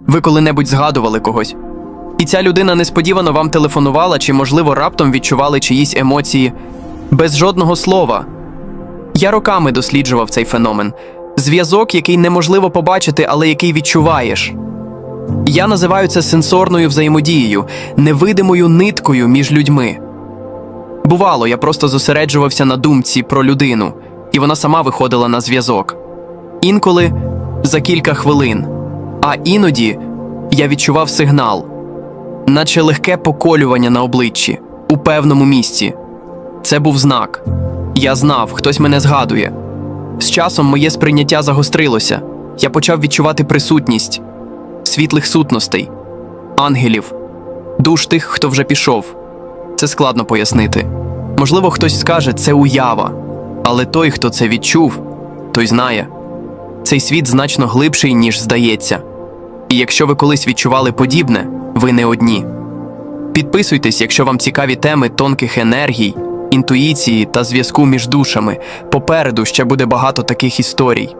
Ви коли-небудь згадували когось. І ця людина несподівано вам телефонувала, чи, можливо, раптом відчували чиїсь емоції без жодного слова. Я роками досліджував цей феномен зв'язок, який неможливо побачити, але який відчуваєш. Я називаю це сенсорною взаємодією, невидимою ниткою між людьми. Бувало, я просто зосереджувався на думці про людину, і вона сама виходила на зв'язок. Інколи за кілька хвилин, а іноді я відчував сигнал, наче легке поколювання на обличчі у певному місці. Це був знак. Я знав, хтось мене згадує. З часом моє сприйняття загострилося. Я почав відчувати присутність світлих сутностей, ангелів, душ тих, хто вже пішов. Це складно пояснити. Можливо, хтось скаже, це уява, але той, хто це відчув, той знає. Цей світ значно глибший, ніж здається. І якщо ви колись відчували подібне, ви не одні. Підписуйтесь, якщо вам цікаві теми тонких енергій, інтуїції та зв'язку між душами. Попереду ще буде багато таких історій.